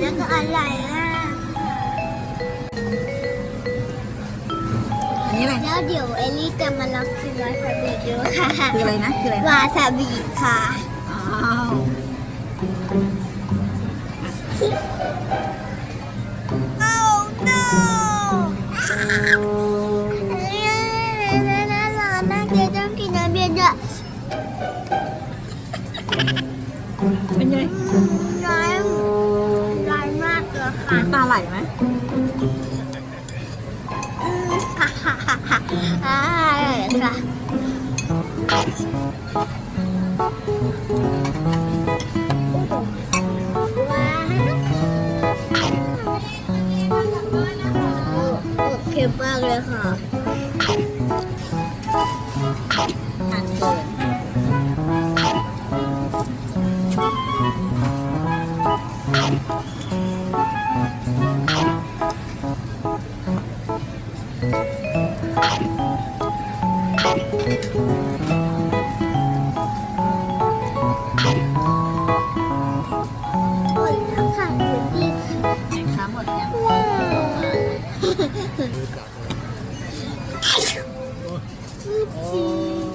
แล้วก็อร่อยมากอันนี้อะไรแล้วเดี๋ยวเอลลี่จะมาลองชิมวาซาบิดูค่ะคืออะไรนะคืออะไรนะวาซาบิค่ะอ้าวโอ้ no น่าร้อนมากเลยต้องกินน้ำเย็นด้วยเป็นไง ร้อนร้อนมากเลยค่ะ น้ำตาไหลไหมฮ่าฮ่าฮ่าฮ่าอ่าค่ะว้าวโอเคมากเลยค่ะ 我要看手机。全部点。哇。好吃。好吃。